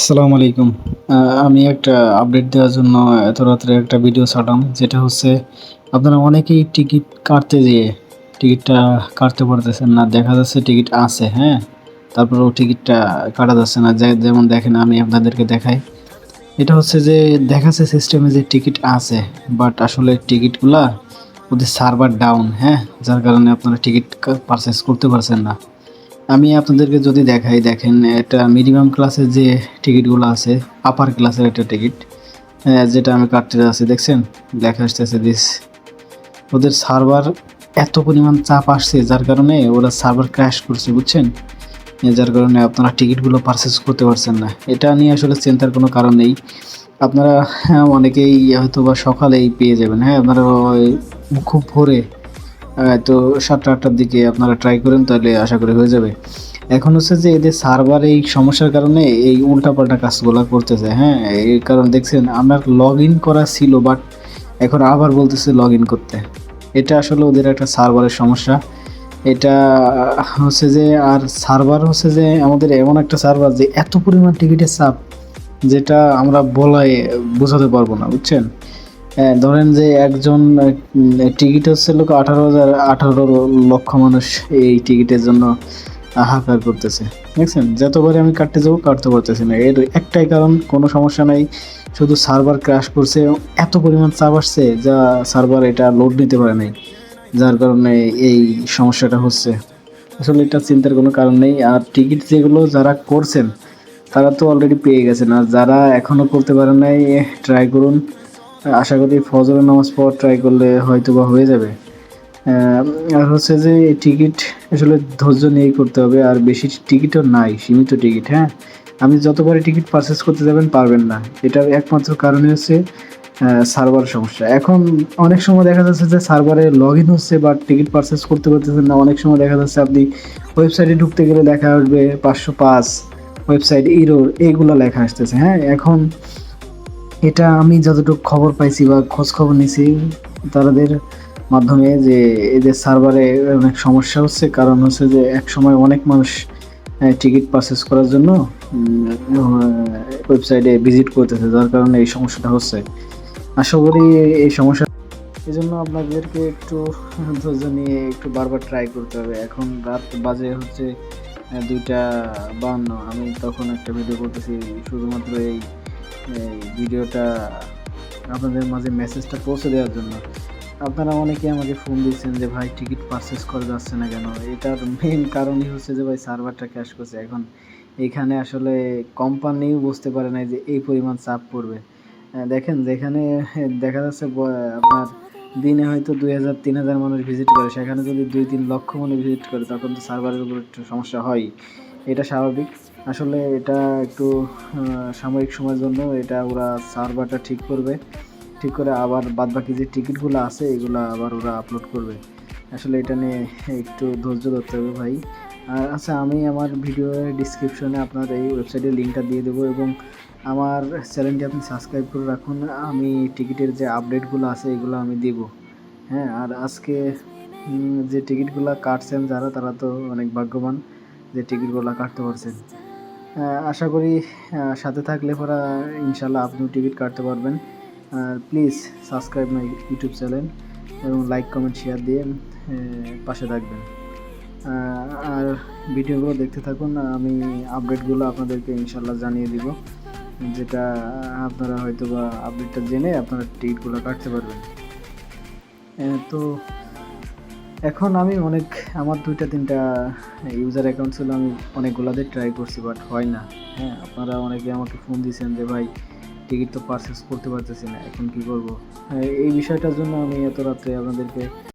আসসালামু আলাইকুম। আমি একটা আপডেট দেওয়ার জন্য এত রাত্রে একটা ভিডিও ছাড়লাম, যেটা হচ্ছে আপনারা অনেকেই টিকিট কাটতে যেয়ে টিকিটটা কাটতে পারতেছেন না, দেখা যাচ্ছে টিকিট আছে হ্যাঁ? তারপরেও টিকিটটা কাটা যাচ্ছে না। যেমন দেখেন, আমি আপনাদেরকে দেখাই। এটা হচ্ছে যে দেখাচ্ছে সিস্টেমে যে টিকিট আছে বাট আসলে টিকিটগুলা ওদের সার্ভার ডাউন হ্যাঁ? যার কারণে আপনারা টিকিট পারচেস করতে পারছেন না। আমি আপনাদেরকে যদি দেখাই দেখেন এটা মিনিমাম ক্লাসের যে টিকিটগুলো আছে আপার ক্লাসের একটা টিকিট যেটা আমি কাটতে যাচ্ছি দেখছেন? দেখা আসতেছে দিস ওদের সার্ভার এত পরিমাণ চাপ আসছে যার কারণে ওরা সার্ভার ক্র্যাশ করছে বুঝছেন? যার কারণে আপনারা টিকিটগুলো পারচেস করতে পারছেন না। এটা নিয়ে আসলে চিন্তার কোনো কারণ নেই। আপনারা হ্যাঁ, অনেকেই হয়তো বা সকালেই পেয়ে যাবেন হ্যাঁ? আপনারা খুব ভোরে তো সাতটা আটটার দিকে আপনারা ট্রাই করেন, তাহলে আশা করি হয়ে যাবে। এখন হচ্ছে যে এদের সার্ভার এই সমস্যার কারণে এই উল্টাপাল্টা কাজগুলো করতেছে হ্যাঁ? এই কারণ দেখছেন, আমার লগ ইন করা ছিল বাট এখন আবার বলতেছে লগ ইন করতে। এটা আসলে ওদের একটা সার্ভারের সমস্যা। এটা হচ্ছে যে, আর সার্ভার হচ্ছে যে, আমাদের এমন একটা সার্ভার যে এত পরিমাণ টিকিটের চাপ, যেটা আমরা বলাই বোঝাতে পারব না, বুঝছেন? ধরেন যে একজন টিকিট হচ্ছে লোক আঠারো হাজার, আঠারো লক্ষ মানুষ এই টিকিটের জন্য হাহাকার করতেছে। দেখছেন? যতবারে আমি কাটতে যাব, কাটতে পারতেছি না। এর একটাই কারণ, কোনো সমস্যা নাই। শুধু সার্ভার ক্র্যাশ করছে। এত পরিমাণ চাপ আসছে যা সার্ভার এটা লোড নিতে পারে নাই, যার কারণে এই সমস্যাটা হচ্ছে। আসলে এটা চিন্তার কোনো কারণ নেই। আর টিকিট যেগুলো যারা করছেন, তারা তো অলরেডি পেয়ে গেছেন। আর যারা এখনও করতে পারে নাই ট্রাই করুন। আশা করি ফজরের নামাজ পর ট্রাই করলে হয়তো বা হয়ে যাবে। আর হচ্ছে যে টিকিট আসলে ধৈর্য নিয়েই করতে হবে, আর বেশি টিকিটও নাই, সীমিত টিকিট হ্যাঁ? আপনি যতবারই টিকিট পারচেস করতে যাবেন পারবেন না। এটার একমাত্র কারণই হচ্ছে সার্ভার সমস্যা। এখন অনেক সময় দেখা যাচ্ছে যে সার্ভারে লগ ইন হচ্ছে বা টিকিট পারচেস করতে পারতেছেন না। অনেক সময় দেখা যাচ্ছে আপনি ওয়েবসাইটে ঢুকতে গেলে দেখা আসবে পাঁচশো পাঁচ ওয়েবসাইট ইরোর এইগুলো লেখা আসতেছে হ্যাঁ? এখন এটা আমি যতটুকু খবর পাইছি বা খোঁজ খবর নিছি তাদের মাধ্যমে যে এদের সার্ভারে অনেক সমস্যা হচ্ছে। কারণ হচ্ছে যে এক সময় অনেক মানুষ টিকিট পারচেস করার জন্য ওয়েবসাইটে ভিজিট করতেছে, যার কারণে এই সমস্যাটা হচ্ছে। আশা করি এই সমস্যা এই জন্য আপনাদেরকে একটু ধৈর্য নিয়ে একটু বারবার ট্রাই করতে হবে। এখন রাত বাজে হচ্ছে দুইটা বান্ন। আমি তখন একটা ভিডিও করতেছি, শুধুমাত্র এই এই ভিডিওটা আপনাদের মাঝে মেসেজটা পৌঁছে দেওয়ার জন্য। আপনারা অনেকে আমাকে ফোন দিয়েছেন যে, ভাই টিকিট পারচেস করা যাচ্ছে না কেন? এটার মেন কারণই হচ্ছে যে, ভাই সার্ভারটা ক্যাশ করছে। এখন এখানে আসলে কোম্পানিও বুঝতে পারে না যে, এই পরিমাণ চাপ পড়বে। দেখেন, যেখানে দেখা যাচ্ছে আপনার দিনে হয়তো দুই হাজার, তিন হাজার মানুষ ভিজিট করে। সেখানে যদি দুই, তিন লক্ষ মানুষ ভিজিট করে, তখন তো সার্ভারের উপর একটু সমস্যা হয় এটা স্বাভাবিক। আসলে এটা একটু সাময়িক সময়ের জন্য এটা ওরা সার্ভারটা ঠিক করবে। ঠিক করে আবার বাদ বাকি যে টিকিটগুলো আছে, এগুলো আবার ওরা আপলোড করবে। আসলে এটা নিয়ে একটু ধৈর্য ধরতে হবে ভাই। আর আচ্ছা আমি আমার ভিডিও ডিসক্রিপশনে আপনার এই ওয়েবসাইটের লিঙ্কটা দিয়ে দেবো এবং আমার চ্যানেলটি আপনি সাবস্ক্রাইব করে রাখুন। আমি টিকিটের যে আপডেটগুলো আছে, এগুলো আমি দিব। হ্যাঁ আর আজকে যে টিকিটগুলো কাটছেন যারা, তারা তো অনেক ভাগ্যবান যে টিকিটগুলো কাটতে পারছেন। আশা করি সাথে থাকলে পরা ইনশাল্লাহ আপনিও টিকিট কাটতে পারবেন। আর please subscribe my YouTube channel এবং লাইক কমেন্ট শেয়ার দিয়ে পাশে থাকবেন। আর ভিডিওগুলো দেখতে থাকুন, আমি আপডেটগুলো আপনাদেরকে ইনশাল্লাহ জানিয়ে দিব, যেটা আপনারা হয়তো বা আপডেটটা জেনে আপনারা টিকিটগুলো কাটতে পারবেন। তো এখন আমি অনেক, আমার দুইটা তিনটা ইউজার অ্যাকাউন্ট ছিল, আমি অনেকগুলাতে ট্রাই করছি বাট হয় না। হ্যাঁ আপনারা অনেকে আমাকে ফোন দিয়েছেন যে, ভাই টিকিট তো পারচেস করতে পারতেছি না, এখন কি করব? এই বিষয়টার জন্য আমি এত রাত্রে আপনাদেরকে